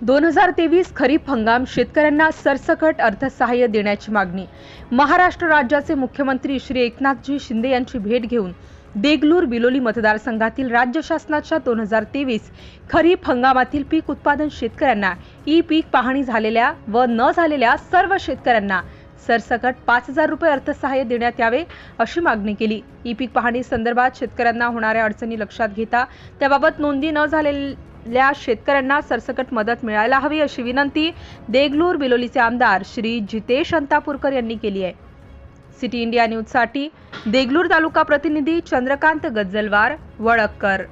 दोन हजार तेवीस खरीप हंगाम शेतकऱ्यांना सरसकट अर्थसहाय्य देण्याची मागणी. महाराष्ट्र राज्याचे मुख्यमंत्री श्री एकनाथजी शिंदे यांची भेट घेऊन देगलूर बिलोली मतदारसंघातील राज्य शासनाच्या दोन हजार तेवीस खरीप हंगामातील पीक उत्पादन शेतकऱ्यांना ई पीक पाहणी झालेल्या व न झालेल्या सर्व शेतकऱ्यांना सरसकट पाच हजार रुपये अर्थसहाय्य देण्यात यावे अशी मागणी केली. ई पीक पाहणी संदर्भात शेतकऱ्यांना होणाऱ्या अडचणी लक्षात घेता त्याबाबत नोंदी न झालेल्या शेतकऱ्यांना सरसकट मदत मिळायला हवी अशी विनंती देगलूर बिलोलीचे आमदार श्री जितेश अंतापूरकर यांनी केली आहे. सिटी इंडिया न्यूजसाठी देगलूर तालुका प्रतिनिधी चंद्रकांत गज्जलवार वळक्कर.